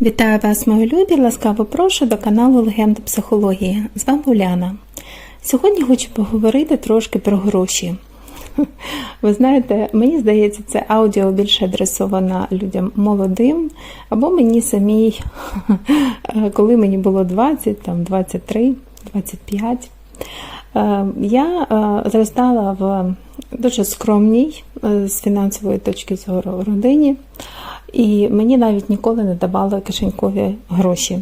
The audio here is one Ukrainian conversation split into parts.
Вітаю вас, мої любі! Ласкаво прошу до каналу Легенди психології. З вами Уляна. Сьогодні хочу поговорити трошки про гроші. Ви знаєте, мені здається, це аудіо більше адресовано людям молодим, або мені самій, коли мені було 20, там 23, 25. Е, Я е, зростала в дуже скромній е, з фінансової точки зору родині, і мені навіть ніколи не давали кишенькові гроші.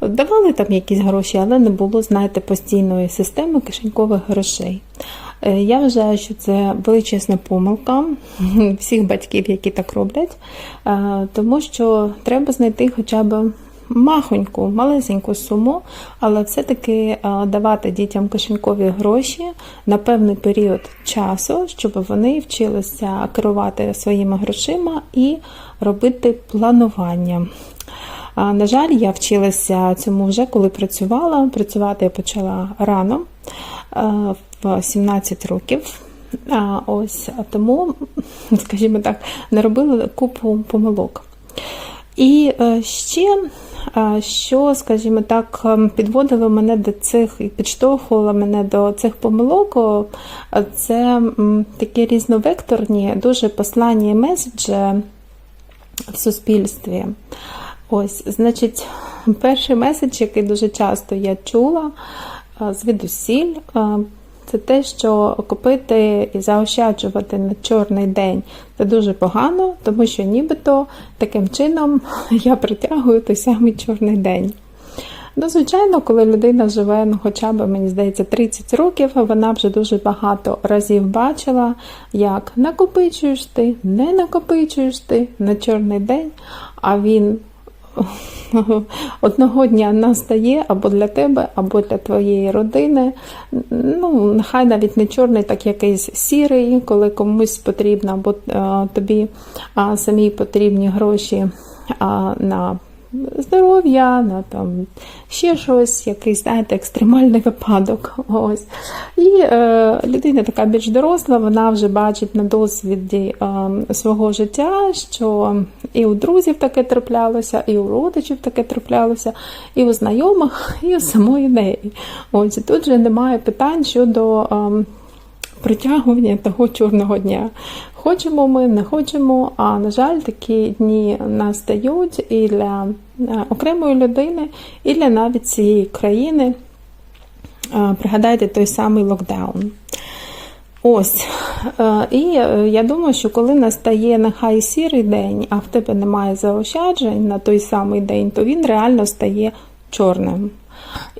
Давали там якісь гроші, але не було, знаєте, постійної системи кишенькових грошей. Е, Я вважаю, що це величезна помилка всіх батьків, які так роблять, е, тому що треба знайти хоча б махоньку, малесеньку суму, але все-таки давати дітям кишенькові гроші на певний період часу, щоб вони вчилися керувати своїми грошима і робити планування. На жаль, я вчилася цьому вже коли працювала. Працювати я почала рано, в 17 років. А, Ось тому, скажімо так, наробила купу помилок. І е, ще, що, скажімо так, ем, підводило мене до цих і підштовхувало мене до цих помилок, це такі різновекторні, дуже послання і меседжі в суспільстві. Ось, значить, перший меседж, який дуже часто я чула е, звідусіль, е, це те, що купити і заощаджувати на чорний день це дуже погано, тому що нібито таким чином я притягую той самий чорний день. Ну, звичайно, коли людина живе, ну, хоча б, мені здається, 30 років, вона вже дуже багато разів бачила, як накопичуєш ти, не накопичуєш ти на чорний день, а він одного дня настає або для тебе, або для твоєї родини. Ну, нехай навіть не чорний, так якийсь сірий, коли комусь потрібно, або а, тобі самі потрібні гроші на здоров'я, на там ще щось, якийсь, знаєте, екстремальний випадок. Ось. І е, людина така більш доросла, вона вже бачить на досвіді е, свого життя, що і у друзів таке траплялося, і у родичів таке траплялося, і у знайомих, і у самої неї. Ось тут же немає питань щодо. Е, Притягування того чорного дня. Хочемо ми, не хочемо, а на жаль, такі дні настають і для е, окремої людини, і для навіть цієї країни. Е, Пригадайте той самий локдаун. Ось. Е, І я думаю, що коли настає нехай сірий день, а в тебе немає заощаджень на той самий день, то він реально стає чорним.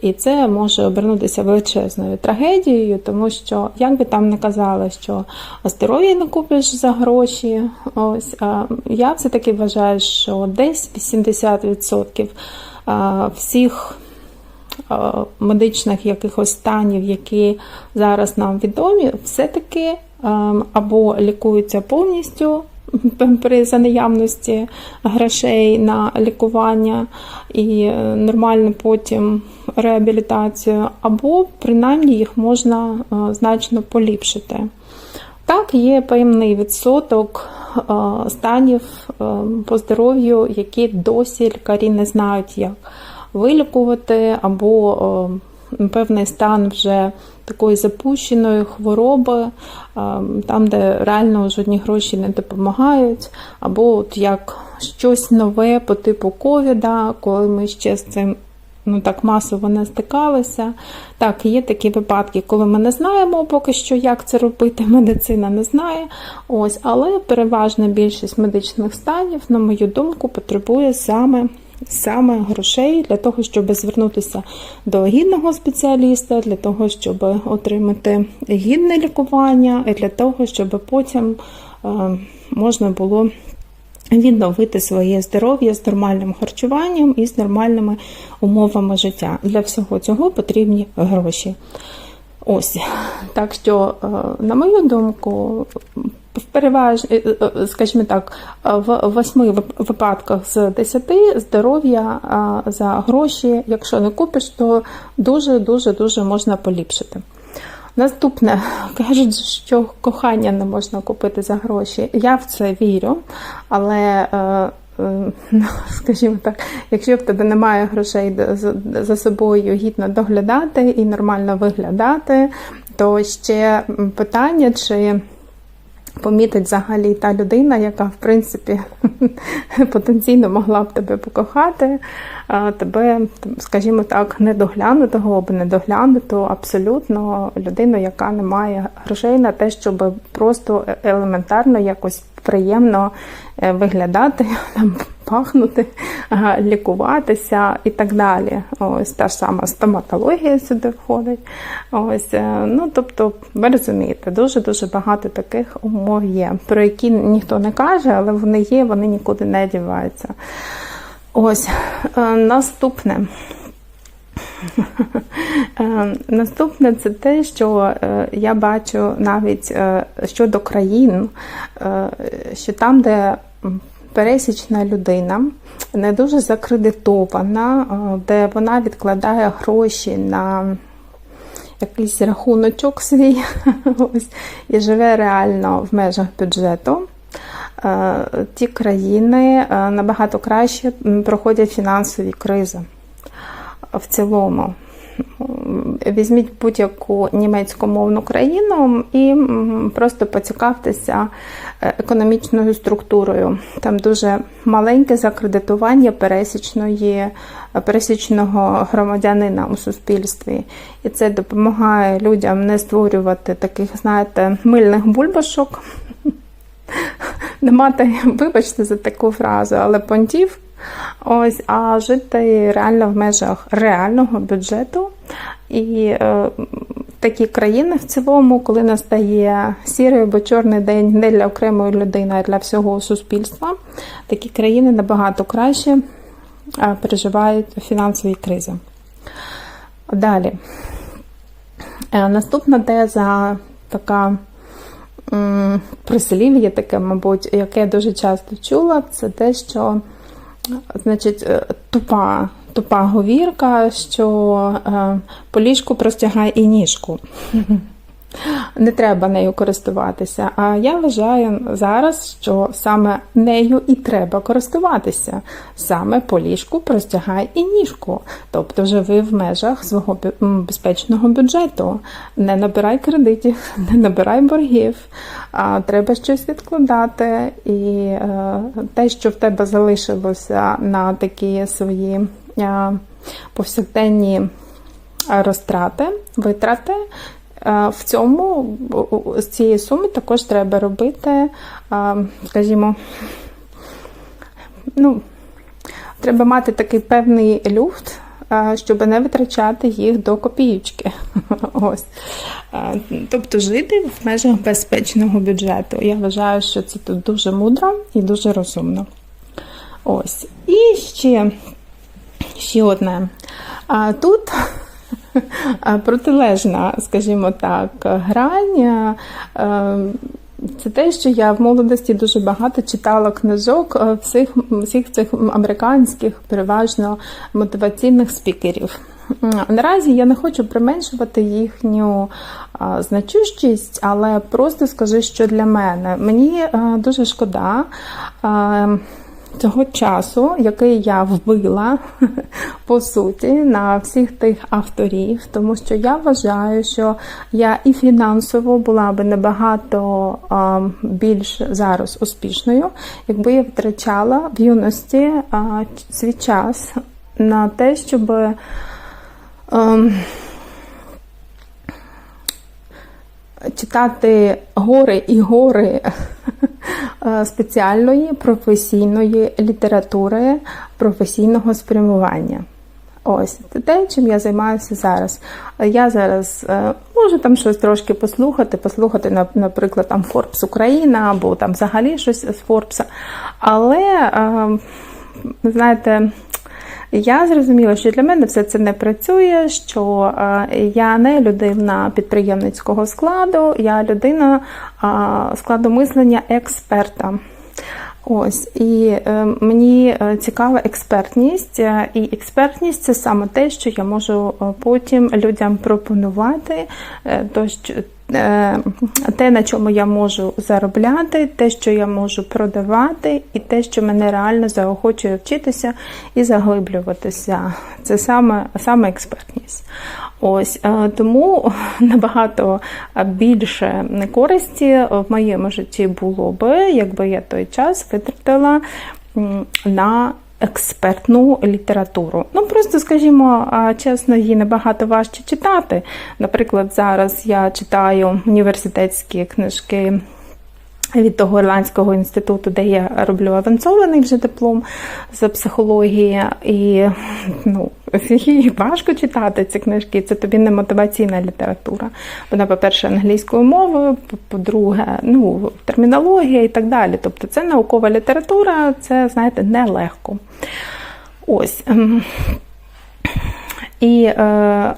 І це може обернутися величезною трагедією, тому що, як би там не казали, що здоров'я не купиш за гроші, ось я все-таки вважаю, що десь 80% всіх медичних якихось станів, які зараз нам відомі, все-таки або лікуються повністю при за наявності грошей на лікування і е, нормальну потім реабілітацію, або принаймні їх можна е, значно поліпшити. Так, є певний відсоток е, станів по здоров'ю, які досі лікарі не знають, як вилікувати, або певний стан вже такої запущеної хвороби, там, де реально жодні гроші не допомагають, або от як щось нове по типу ковіда, коли ми ще з цим ну так масово не стикалися. Так, є такі випадки, коли ми не знаємо поки що, як це робити, медицина не знає. Ось, Але переважна більшість медичних станів, на мою думку, потребує саме саме грошей для того, щоб звернутися до гідного спеціаліста, для того, щоб отримати гідне лікування, і для того, щоб потім е, можна було. Відновити своє здоров'я з нормальним харчуванням і з нормальними умовами життя. Для всього цього потрібні гроші. Ось. Так що, е, на мою думку, в переважні, е, е, скажімо так, в восьми випадках з десяти здоров'я за гроші, якщо не купиш, то дуже-дуже дуже можна поліпшити. Наступне, кажуть, що кохання не можна купити за гроші. Я в це вірю, але е, ну, скажімо так, якщо в тебе немає грошей за собою гідно доглядати і нормально виглядати, то ще питання, чи помітить взагалі та людина, яка в принципі потенційно могла б тебе покохати, тебе, скажімо так, недоглянутого або недоглянуту абсолютно людину, яка не має грошей на те, щоб просто е, елементарно якось приємно е, виглядати, пахнути, лікуватися і так далі. Ось та ж сама стоматологія сюди входить. Ось, е, ну тобто, ви розумієте, дуже дуже багато таких умов є, про які ніхто не каже, але вони є, вони нікуди не діваються. Ось е, наступне. Е, Наступне це те, що е, я бачу навіть е, щодо країн, що там, де пересічна людина не дуже закредитована, де вона відкладає гроші на якийсь рахуночок свій ось, і живе реально в межах бюджету. Ті країни набагато краще проходять фінансові кризи в цілому. Візьміть будь-яку німецькомовну країну і просто поцікавтеся е, економічною структурою. Там дуже маленьке закредитування пересічної, пересічного громадянина у суспільстві. І це допомагає людям не створювати таких, знаєте, мильних бульбашок, не мати, вибачте за таку фразу, але понтів. Ось, а жити реально в межах реального бюджету. І е, такі країни в цілому, коли настає сірий або чорний день не для окремої людини, а для всього суспільства, такі країни набагато краще е, переживають фінансові кризи. Далі. Е, Наступна теза така прислів'я таке, мабуть, яке я дуже часто чула, це те, що значить, е, тупа, тупа говірка, що е, по ліжку простягає і ніжку. Не треба нею користуватися. А я вважаю зараз, що саме нею і треба користуватися. Саме по ліжку простягай і ніжку. Тобто живи в межах свого безпечного бюджету. Не набирай кредитів, не набирай боргів, а треба щось відкладати. І е, те, що в тебе залишилося на такі свої е, повсякденні е, розтрати, витрати. В цьому з цієї суми також треба робити, скажімо, ну, треба мати такий певний люфт, щоб не витрачати їх до копіючки. Ось. Тобто жити в межах безпечного бюджету. Я вважаю, що це тут дуже мудро і дуже розумно. Ось. І ще, ще одне. Тут протилежна, скажімо так, грань. е, Це те, що я в молодості дуже багато читала книжок е, всіх, всіх цих американських, переважно мотиваційних спікерів. Наразі я не хочу применшувати їхню а, значущість, але просто скажу, що для мене мені е, дуже шкода. Цього часу, який я вбила по суті на всіх тих авторів, тому що я вважаю, що я і фінансово була би набагато а, більш зараз успішною, якби я втрачала в юності а, свій час на те, щоб. ем, читати гори і гори спеціальної професійної літератури професійного спрямування. Ось це те, чим я займаюся зараз. Я зараз е, можу там щось трошки послухати, послухати, наприклад, там Forbes Україна або там взагалі щось з Форбса. Але, е, знаєте, я зрозуміла, що для мене все це не працює, що е, я не людина підприємницького складу, я людина складу мислення експерта. Ось і е, мені е, цікава експертність, е, і експертність це саме те, що я можу потім людям пропонувати, то, що, те, на чому я можу заробляти, те, що я можу продавати, і те, що мене реально заохочує вчитися і заглиблюватися. Це саме, саме експертність. Ось е, тому набагато більше користі в моєму житті було би, якби я той час витратила на експертну літературу. Ну просто скажімо чесно, її набагато важче читати. Наприклад, зараз я читаю університетські книжки. Від того ірландського інституту, де я роблю авансований вже диплом з психології, і ну, важко читати ці книжки. Це тобі не мотиваційна література. Вона, по-перше, англійською мовою, по-друге, ну, термінологія і так далі. Тобто це наукова література, це, знаєте, нелегко. Ось. Ем, І, е,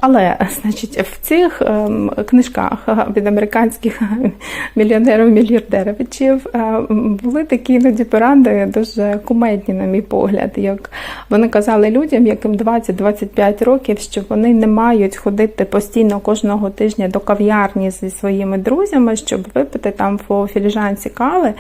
але, значить, в цих е, книжках від американських мільйонерів-мільярдеровичів е, були такі іноді поради дуже кумедні, на мій погляд. Як вони казали людям, яким 20-25 років, що вони не мають ходити постійно кожного тижня до кав'ярні зі своїми друзями, щоб випити там по філіжанці кави,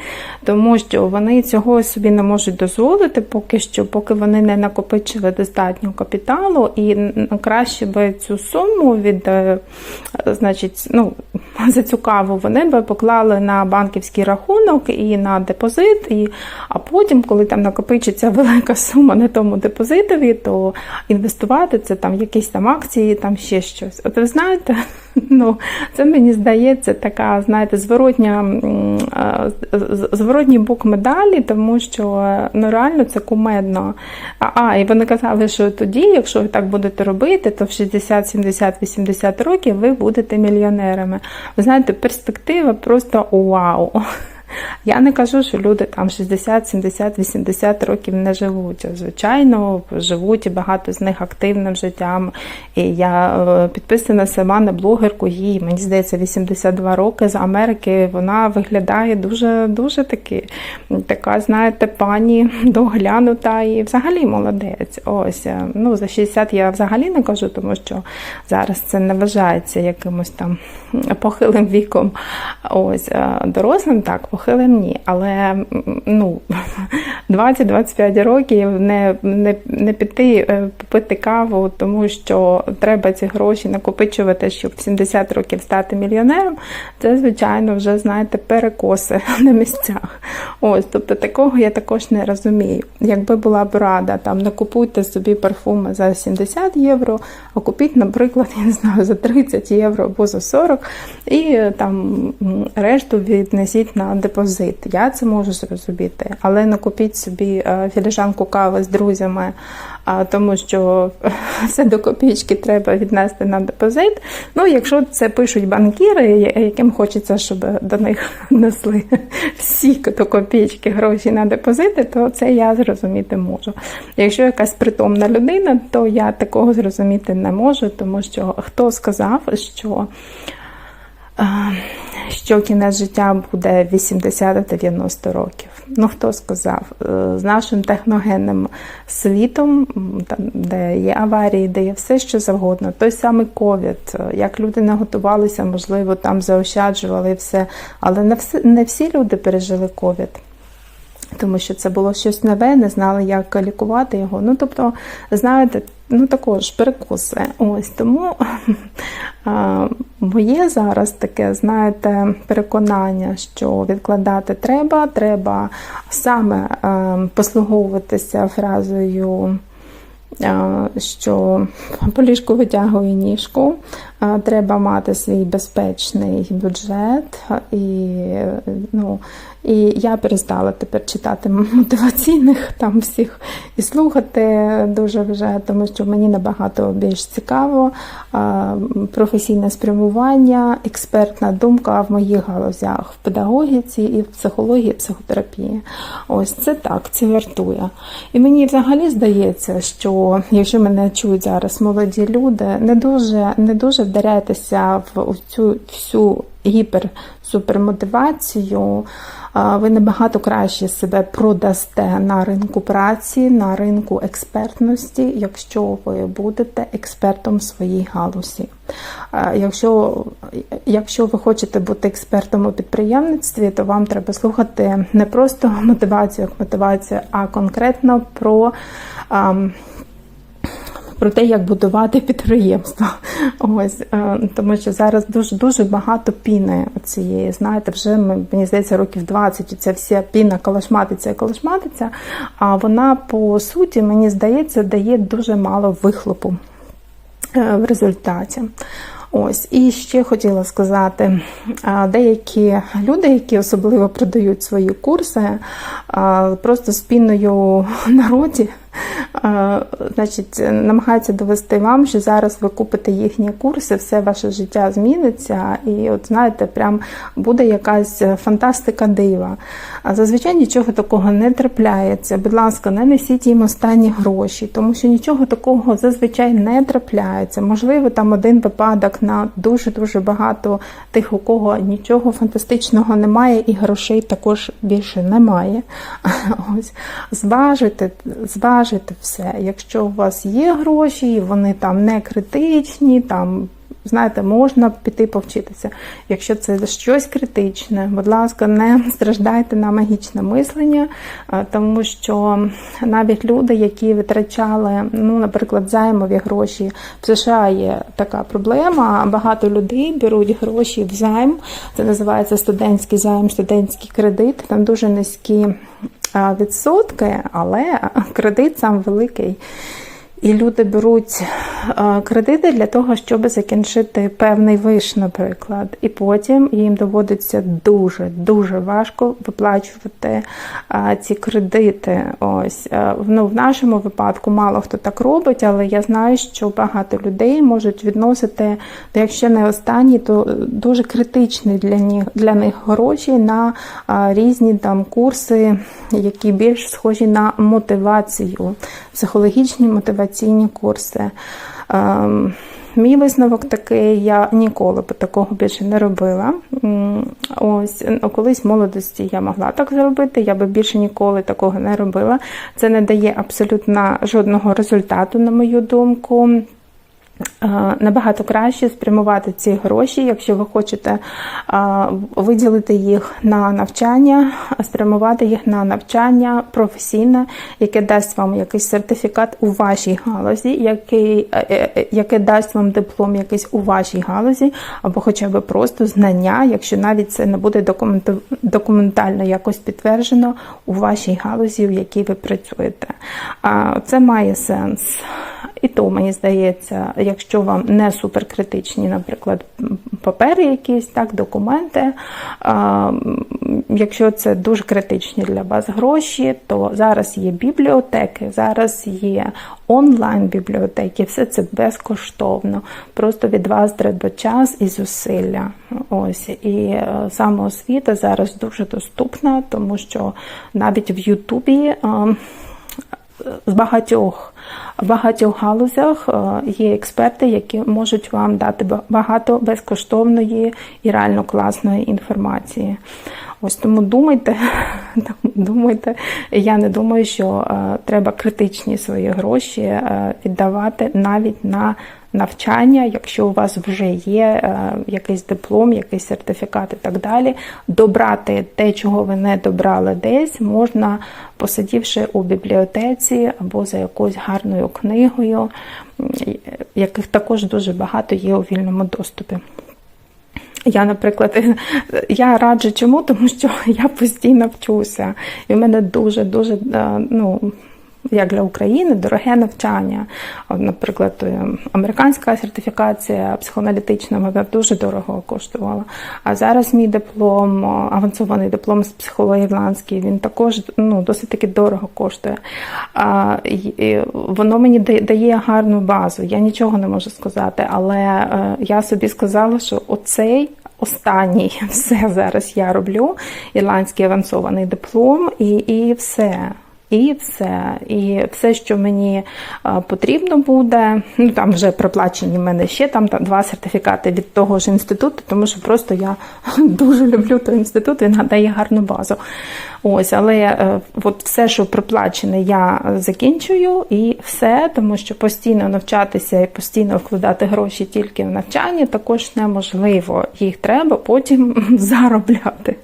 тому що вони цього собі не можуть дозволити поки що, поки вони не накопичили достатньо капіталу і краще би цю суму від, е, значить, ну, за цю каву вони би поклали на банківський рахунок і на депозит, і, а потім, коли там накопичиться велика сума на тому депозитові, то інвестувати це там якісь там акції, там ще щось. От ви знаєте, ну, це мені здається така, знаєте, зворотня, зворотній бок медалі, тому що ну, реально це кумедно. А, а, і вони казали, що тоді, якщо ви так будете робити, то в 60, 70, 80 років ви будете мільйонерами. Ви знаєте, перспектива просто вау. Я не кажу, що люди там 60, 70, 80 років не живуть. Звичайно, живуть і багато з них активним життям. І я е, підписана сама на блогерку, їй, мені здається, 82 роки з Америки. Вона виглядає дуже дуже таки, така, знаєте, пані доглянута і взагалі молодець. Ось, е, ну за 60 я взагалі не кажу, тому що зараз це не вважається якимось там похилим віком. Ось е, дорослим так похилим ні. Але ну, 20-25 років не не, не піти е, попити каву, тому що треба ці гроші накопичувати, щоб в 70 років стати мільйонером. Це, звичайно, вже, знаєте, перекоси на місцях. Ось, тобто такого я також не розумію. Якби була б рада, там не купуйте собі парфуми за 70 євро, а купіть, наприклад, я не знаю, за 30 євро або за 40, і там решту віднесіть на депозит. Я це можу зрозуміти, але не купіть собі е, філіжанку кави з друзями, тому що все до копійки треба віднести на депозит. Ну, якщо це пишуть банкіри, яким хочеться, щоб до них несли всі до копійки гроші на депозити, то це я зрозуміти можу. Якщо якась притомна людина, то я такого зрозуміти не можу, тому що хто сказав, що що кінець життя буде 80-90 років. Ну, хто сказав? З нашим техногенним світом, там, де є аварії, де є все, що завгодно, той самий ковід, як люди не готувалися, можливо, там заощаджували все, але не всі, не всі люди пережили ковід. Тому що це було щось нове, не знали, як лікувати його. Ну, тобто, знаєте, ну також перекуси. Ось тому моє зараз таке, знаєте, переконання, що відкладати треба, треба саме послуговуватися фразою. Що по ліжку витягує ніжку, треба мати свій безпечний бюджет, і ну, і я перестала тепер читати мотиваційних там всіх і слухати дуже вже, тому що мені набагато більш цікаво професійне спрямування, експертна думка в моїх галузях в педагогіці і в психології, психотерапії. Ось це так, це вартує. І мені взагалі здається, що якщо мене чують зараз молоді люди, не дуже не дуже вдаряйтеся в цю всю гіпер-супермотивацію, ви набагато краще себе продасте на ринку праці, на ринку експертності, якщо ви будете експертом в своїй галузі. Якщо, якщо ви хочете бути експертом у підприємництві, то вам треба слухати не просто мотивацію як мотивацію, а конкретно про. Про те, як будувати підприємство. Ось е, тому, що зараз дуже дуже багато піни цієї. Знаєте, вже мені здається, років 20 і ця вся піна калашматиться і калашматиться. А вона по суті, мені здається, дає дуже мало вихлопу е, в результаті. Ось і ще хотіла сказати, деякі люди, які особливо продають свої курси, просто спіною народі, значить, намагаються довести вам, що зараз ви купите їхні курси, все ваше життя зміниться, і от знаєте, прям буде якась фантастика дива. А зазвичай нічого такого не трапляється. Будь ласка, не несіть їм останні гроші, тому що нічого такого зазвичай не трапляється. Можливо, там один випадок на дуже дуже багато тих, у кого нічого фантастичного немає, і грошей також більше немає. Ось зважити, зважити все. Якщо у вас є гроші, вони там не критичні, там. Знаєте, можна піти повчитися. Якщо це щось критичне, будь ласка, не страждайте на магічне мислення, тому що навіть люди, які витрачали, ну, наприклад, займові гроші в США є така проблема. Багато людей беруть гроші в займ. Це називається студентський займ, студентський кредит. Там дуже низькі відсотки, але кредит сам великий. І люди беруть е, кредити для того, щоб закінчити певний виш, наприклад. І потім їм доводиться дуже дуже важко виплачувати е, ці кредити. Ось е, ну, в нашому випадку мало хто так робить, але я знаю, що багато людей можуть відносити, якщо не останні, то дуже критичні для них для них гроші на різні там курси, які більш схожі на мотивацію, психологічні мотиваційні курси. Ем, Мій висновок такий, я ніколи б такого більше не робила. Ось колись в молодості я могла так зробити, я би більше ніколи такого не робила. Це не дає абсолютно жодного результату, на мою думку. Е, Набагато краще спрямувати ці гроші, якщо ви хочете е, виділити їх на навчання, спрямувати їх на навчання професійне, яке дасть вам якийсь сертифікат у вашій галузі, який, е, яке дасть вам диплом якийсь у вашій галузі, або хоча б просто знання, якщо навіть це не буде документально якось підтверджено у вашій галузі, в якій ви працюєте. Це має сенс. І то, мені здається, якщо вам не суперкритичні, наприклад, папери якісь, так, документи, якщо це дуже критичні для вас гроші, то зараз є бібліотеки, зараз є онлайн-бібліотеки, все це безкоштовно. Просто від вас треба час і зусилля. Ось і е, самоосвіта зараз дуже доступна, тому що навіть в Ютубі. З багатьох в багатьох галузях е, є експерти, які можуть вам дати багато безкоштовної і реально класної інформації. Ось тому думайте, думайте. Я не думаю, що е, треба критичні свої гроші е, віддавати навіть на навчання, якщо у вас вже є е, якийсь диплом, якийсь сертифікат і так далі. Добрати те, чого ви не добрали десь, можна посидівши у бібліотеці або за якоюсь гарною книгою, яких також дуже багато є у вільному доступі. Я, наприклад, я раджу чому, тому що я постійно вчуся. І в мене дуже, дуже, е, ну, як для України, дороге навчання. От, наприклад, е, американська сертифікація психоаналітична вона дуже дорого коштувала. А зараз мій диплом, авансований диплом з психології ірландської, він також ну, досить таки дорого коштує. А, і воно мені дає гарну базу. Я нічого не можу сказати, але е, я собі сказала, що оцей останній все зараз я роблю. Ірландський авансований диплом, і, і все. І все. І все, що мені е, потрібно буде, ну там вже проплачені в мене ще там, два сертифікати від того ж інституту, тому що просто я дуже люблю той інститут, він дає гарну базу. Ось, але е, от все, що проплачене, я закінчую і все, тому що постійно навчатися і постійно вкладати гроші тільки в навчання також неможливо. Їх треба потім заробляти.